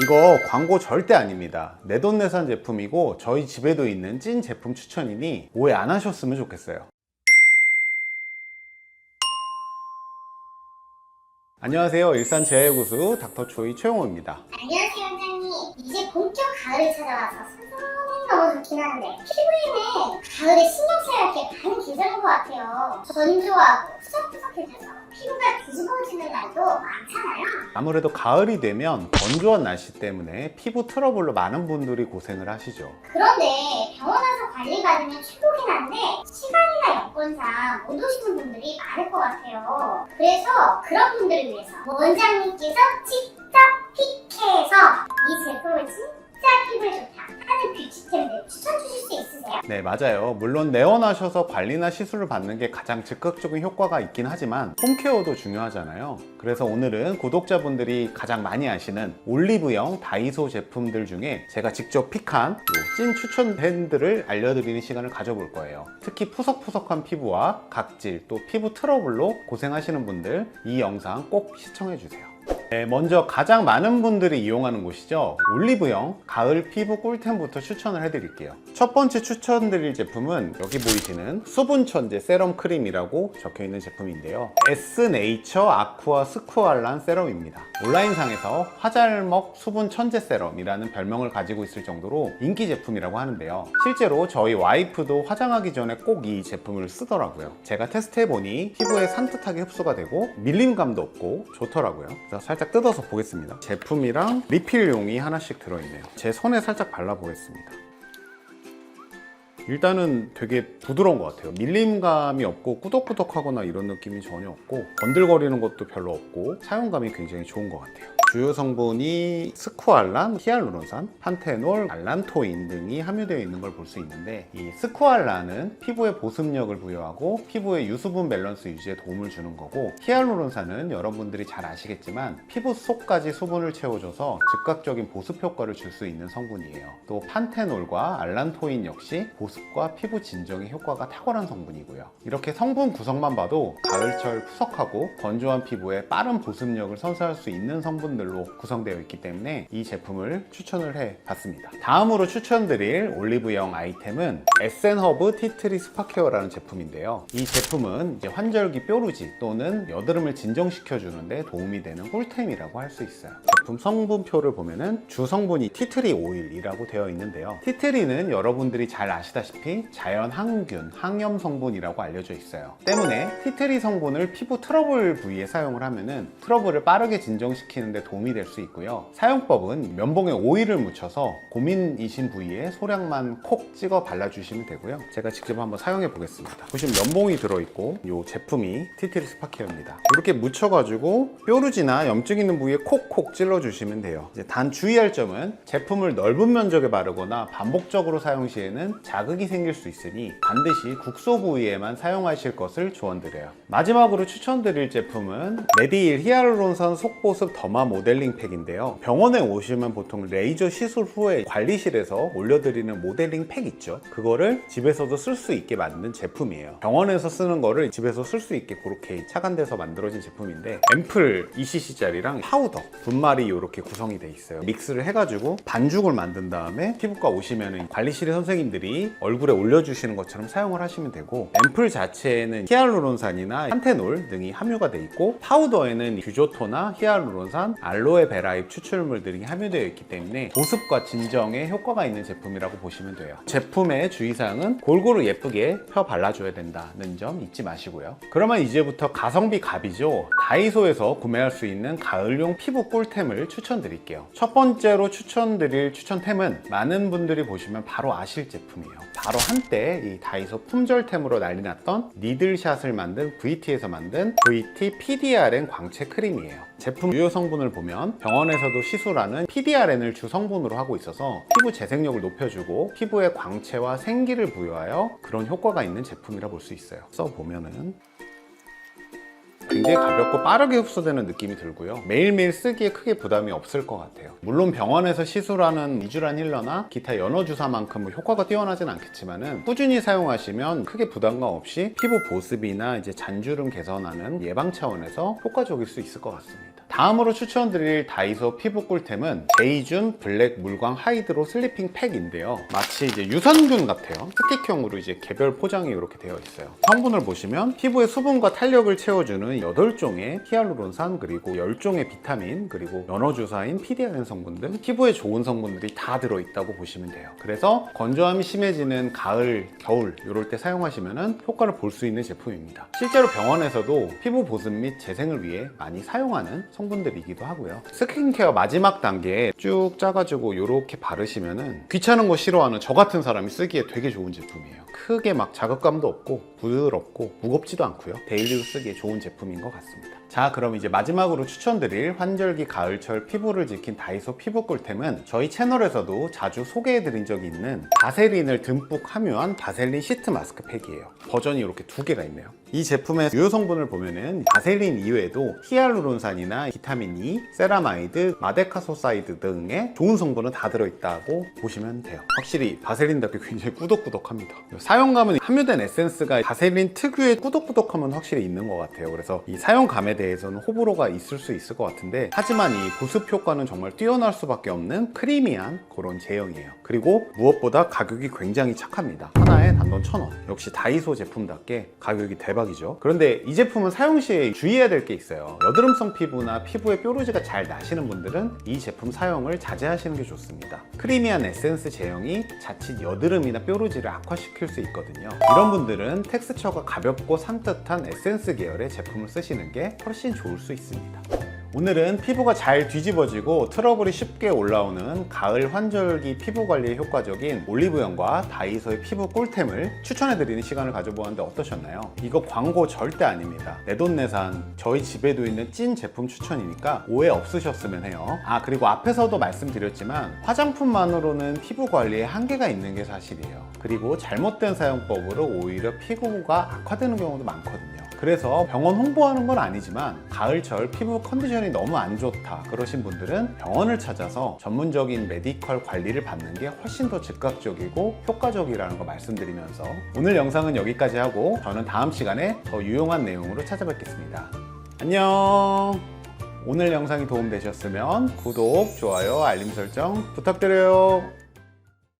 이거 광고 절대 아닙니다. 내돈내산 제품이고 저희 집에도 있는 찐 제품 추천이니 오해 안 하셨으면 좋겠어요. 안녕하세요. 일산 제해구수 닥터초이 최용호입니다. 안녕하세요, 원장님. 이제 본격 가을을 찾아와서 너무 좋긴 한데 피부에는 가을에 신경 써야 할 게 많은 계절인 것 같아요. 건조하고 푸석푸석해져서 피부가 뒤집어지는 날도 많잖아요. 아무래도 가을이 되면 건조한 날씨 때문에 피부 트러블로 많은 분들이 고생을 하시죠. 그런데 병원 와서 관리 받으면 최고긴 한데 시간이나 여건상 못 오시는 분들이 많을 것 같아요. 그래서 그런 분들을 위해서 원장님께서 직접 픽해서 이 제품을 진짜 피부에 좋다 하는 뷰티템들 추천 주실 수 있으세요? 네, 맞아요. 물론 내원하셔서 관리나 시술을 받는 게 가장 즉각적인 효과가 있긴 하지만 홈케어도 중요하잖아요. 그래서 오늘은 구독자분들이 가장 많이 아시는 올리브영 다이소 제품들 중에 제가 직접 픽한 요찐 추천 밴드를 알려드리는 시간을 가져볼 거예요. 특히 푸석푸석한 피부와 각질 또 피부 트러블로 고생하시는 분들 이 영상 꼭 시청해주세요. 네, 먼저 가장 많은 분들이 이용하는 곳이죠. 올리브영 가을 피부 꿀템부터 추천을 해드릴게요. 첫 번째 추천드릴 제품은 여기 보이시는 수분천재 세럼 크림이라고 적혀있는 제품인데요. 에스네이처 아쿠아 스쿠알란 세럼입니다. 온라인상에서 화잘먹 수분 천재 세럼이라는 별명을 가지고 있을 정도로 인기 제품이라고 하는데요. 실제로 저희 와이프도 화장하기 전에 꼭 이 제품을 쓰더라고요. 제가 테스트해보니 피부에 산뜻하게 흡수가 되고 밀림감도 없고 좋더라고요. 그래서 살짝 뜯어서 보겠습니다. 제품이랑 리필용이 하나씩 들어있네요. 제 손에 살짝 발라보겠습니다. 일단은 되게 부드러운 것 같아요. 밀림감이 없고 꾸덕꾸덕하거나 이런 느낌이 전혀 없고 건들거리는 것도 별로 없고 사용감이 굉장히 좋은 것 같아요. 주요 성분이 스쿠알란, 히알루론산, 판테놀, 알란토인 등이 함유되어 있는 걸 볼 수 있는데 이 스쿠알란은 피부에 보습력을 부여하고 피부의 유수분 밸런스 유지에 도움을 주는 거고 히알루론산은 여러분들이 잘 아시겠지만 피부 속까지 수분을 채워줘서 즉각적인 보습 효과를 줄 수 있는 성분이에요. 또 판테놀과 알란토인 역시 보습과 피부 진정에 효과가 탁월한 성분이고요. 이렇게 성분 구성만 봐도 가을철 푸석하고 건조한 피부에 빠른 보습력을 선사할 수 있는 성분 들로 구성되어 있기 때문에 이 제품을 추천을 해 봤습니다. 다음으로 추천드릴 올리브영 아이템은 에센허브 티트리 스파케어라는 제품인데요. 이 제품은 이제 환절기 뾰루지 또는 여드름을 진정시켜 주는데 도움이 되는 꿀템이라고 할 수 있어요. 제품 성분표를 보면은 주 성분이 티트리 오일이라고 되어 있는데요. 티트리는 여러분들이 잘 아시다시피 자연 항균, 항염 성분이라고 알려져 있어요. 때문에 티트리 성분을 피부 트러블 부위에 사용을 하면은 트러블을 빠르게 진정시키는데 도움이 될 수 있고요. 사용법은 면봉에 오일을 묻혀서 고민이신 부위에 소량만 콕 찍어 발라주시면 되고요. 제가 직접 한번 사용해 보겠습니다. 보시면 면봉이 들어있고 이 제품이 티트리 스파케어입니다. 이렇게 묻혀가지고 뾰루지나 염증 있는 부위에 콕콕 찔러주시면 돼요. 단 주의할 점은 제품을 넓은 면적에 바르거나 반복적으로 사용 시에는 자극이 생길 수 있으니 반드시 국소 부위에만 사용하실 것을 조언드려요. 마지막으로 추천드릴 제품은 메디일 히알루론산 속보습 더마 모 델링 팩인데요. 병원에 오시면 보통 레이저 시술 후에 관리실에서 올려드리는 모델링 팩 있죠. 그거를 집에서도 쓸 수 있게 만든 제품이에요. 병원에서 쓰는 거를 집에서 쓸 수 있게 그렇게 차간돼서 만들어진 제품인데 앰플 2cc짜리랑 파우더, 분말이 이렇게 구성이 돼 있어요. 믹스를 해가지고 반죽을 만든 다음에 피부과 오시면 관리실의 선생님들이 얼굴에 올려주시는 것처럼 사용을 하시면 되고 앰플 자체에는 히알루론산이나 판테놀 등이 함유가 돼 있고 파우더에는 규조토나 히알루론산, 알로에베라잎 추출물 등이 함유되어 있기 때문에 보습과 진정에 효과가 있는 제품이라고 보시면 돼요. 제품의 주의사항은 골고루 예쁘게 펴 발라줘야 된다는 점 잊지 마시고요. 그러면 이제부터 가성비 갑이죠. 다이소에서 구매할 수 있는 가을용 피부 꿀템을 추천드릴게요. 첫 번째로 추천드릴 추천템은 많은 분들이 보시면 바로 아실 제품이에요. 바로 한때 이 다이소 품절템으로 난리 났던 니들샷을 만든 VT에서 만든 VT PDRN 광채 크림이에요. 제품 유효 성분을 보면 병원에서도 시술하는 PDRN을 주 성분으로 하고 있어서 피부 재생력을 높여주고 피부에 광채와 생기를 부여하여 그런 효과가 있는 제품이라 볼 수 있어요. 써보면은 굉장히 가볍고 빠르게 흡수되는 느낌이 들고요. 매일매일 쓰기에 크게 부담이 없을 것 같아요. 물론 병원에서 시술하는 이주란 힐러나 기타 연어 주사만큼 효과가 뛰어나진 않겠지만 은 꾸준히 사용하시면 크게 부담감 없이 피부 보습이나 이제 잔주름 개선하는 예방 차원에서 효과적일 수 있을 것 같습니다. 다음으로 추천드릴 다이소 피부 꿀템은 제이준 블랙 물광 하이드로 슬리핑 팩인데요. 마치 이제 유산균 같아요. 스틱형으로 이제 개별 포장이 이렇게 되어 있어요. 성분을 보시면 피부의 수분과 탄력을 채워주는 8종의 히알루론산 그리고 10종의 비타민 그리고 연어주사인 PDRN 성분 등 피부에 좋은 성분들이 다 들어있다고 보시면 돼요. 그래서 건조함이 심해지는 가을, 겨울 이럴 때 사용하시면 효과를 볼 수 있는 제품입니다. 실제로 병원에서도 피부 보습 및 재생을 위해 많이 사용하는 성분 들이기도 하고요. 스킨케어 마지막 단계에 쭉 짜가지고 이렇게 바르시면은 귀찮은 거 싫어하는 저 같은 사람이 쓰기에 되게 좋은 제품이에요. 크게 막 자극감도 없고 부드럽고 무겁지도 않고요. 데일리로 쓰기에 좋은 제품인 것 같습니다. 자, 그럼 이제 마지막으로 추천드릴 환절기 가을철 피부를 지킨 다이소 피부 꿀템은 저희 채널에서도 자주 소개해드린 적이 있는 바세린을 듬뿍 함유한 바셀린 시트 마스크팩이에요. 버전이 이렇게 두 개가 있네요. 이 제품의 유효 성분을 보면은 바셀린 이외에도 히알루론산이나 비타민 E, 세라마이드, 마데카소사이드 등의 좋은 성분은 다 들어있다고 보시면 돼요. 확실히 바셀린답게 굉장히 꾸덕꾸덕합니다. 사용감은 함유된 에센스가 바셀린 특유의 꾸덕꾸덕함은 확실히 있는 것 같아요. 그래서 이 사용감에 대해서는 호불호가 있을 수 있을 것 같은데 하지만 이 보습 효과는 정말 뛰어날 수밖에 없는 크리미한 그런 제형이에요. 그리고 무엇보다 가격이 굉장히 착합니다. 하나에 단돈 1,000원. 역시 다이소 제품답게 가격이 대박이죠. 그런데 이 제품은 사용 시에 주의해야 될 게 있어요. 여드름성 피부나 피부에 뾰루지가 잘 나시는 분들은 이 제품 사용을 자제하시는 게 좋습니다. 크리미한 에센스 제형이 자칫 여드름이나 뾰루지를 악화시킬 수 있거든요. 이런 분들은 텍스처가 가볍고 산뜻한 에센스 계열의 제품을 쓰시는 게 훨씬 좋을 수 있습니다. 오늘은 피부가 잘 뒤집어지고 트러블이 쉽게 올라오는 가을 환절기 피부 관리에 효과적인 올리브영과 다이소의 피부 꿀템을 추천해드리는 시간을 가져보았는데 어떠셨나요? 이거 광고 절대 아닙니다. 내돈내산 저희 집에도 있는 찐 제품 추천이니까 오해 없으셨으면 해요. 아 그리고 앞에서도 말씀드렸지만 화장품만으로는 피부 관리에 한계가 있는 게 사실이에요. 그리고 잘못된 사용법으로 오히려 피부가 악화되는 경우도 많거든요. 그래서 병원 홍보하는 건 아니지만 가을철 피부 컨디션이 너무 안 좋다 그러신 분들은 병원을 찾아서 전문적인 메디컬 관리를 받는 게 훨씬 더 즉각적이고 효과적이라는 거 말씀드리면서 오늘 영상은 여기까지 하고 저는 다음 시간에 더 유용한 내용으로 찾아뵙겠습니다. 안녕! 오늘 영상이 도움되셨으면 구독, 좋아요, 알림 설정 부탁드려요.